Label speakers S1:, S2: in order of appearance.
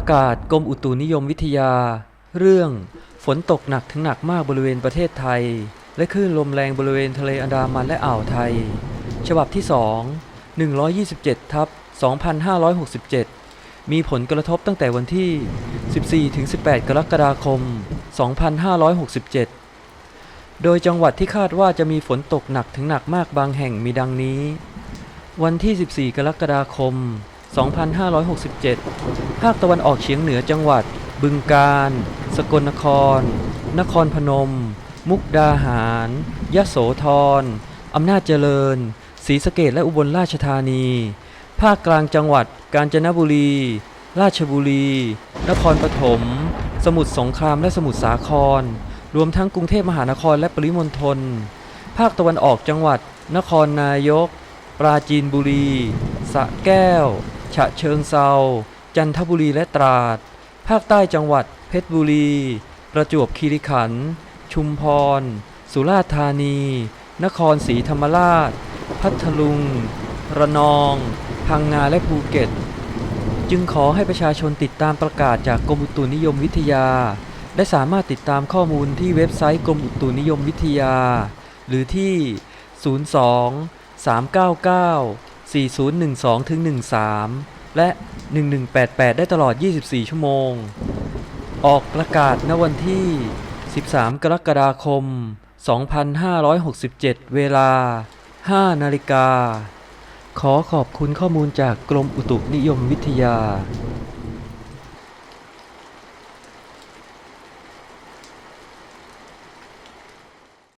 S1: ประกาศกรมอุตุนิยมวิทยา เรื่องฝนตกหนักถึงหนักมากบริเวณประเทศไทย และคลื่นลมแรงบริเวณทะเลอันดามันและอ่าวไทย ฉบับที่ 2 127ทับ2567 มีผลกระทบตั้งแต่วันที่ 14-18 กรกฎาคม 2567 โดยจังหวัดที่คาดว่าจะมีฝนตกหนักถึงหนักมากบางแห่งมีดังนี้ วันที่ 14 กรกฎาคม 2567 ภาคตะวันออกเฉียงเหนือจังหวัด บึงกาฬ สกลนคร นครพนม มุกดาหารยะโสธร อำนาจเจริญ ศรีสะเกดและอุบลราชธานี ภาคกลางจังหวัด กาญจนบุรี ราชบุรี นครปฐม สมุทรสงครามและสมุทรสาคร รวมทั้งกรุงเทพมหานครและปริมณฑล ภาคตะวันออกจังหวัด นครนายก ปราจีนบุรีสระแก้ว ฉะเชิงเซา จันทบุรีและตราด ภาคใต้จังหวัดเพชรบุรี ประจวบคีรีขันธ์ ชุมพร สุราษฎร์ธานี นครศรีธรรมราช พัทลุง ระนอง พังงาและภูเก็ต จึงขอให้ประชาชนติดตามประกาศจากกรมอุตุนิยมวิทยา และสามารถติดตามข้อมูลที่เว็บไซต์กรมอุตุนิยมวิทยา หรือที่ 02 399 4012ถึง13 และ 1188 ได้ตลอด 24 ชั่วโมง ออกประกาศณวันที่ 13 กรกฎาคม 2567 เวลา 5 นาฬิกา ขอขอบคุณข้อมูลจากกรมอุตุนิยมวิทยา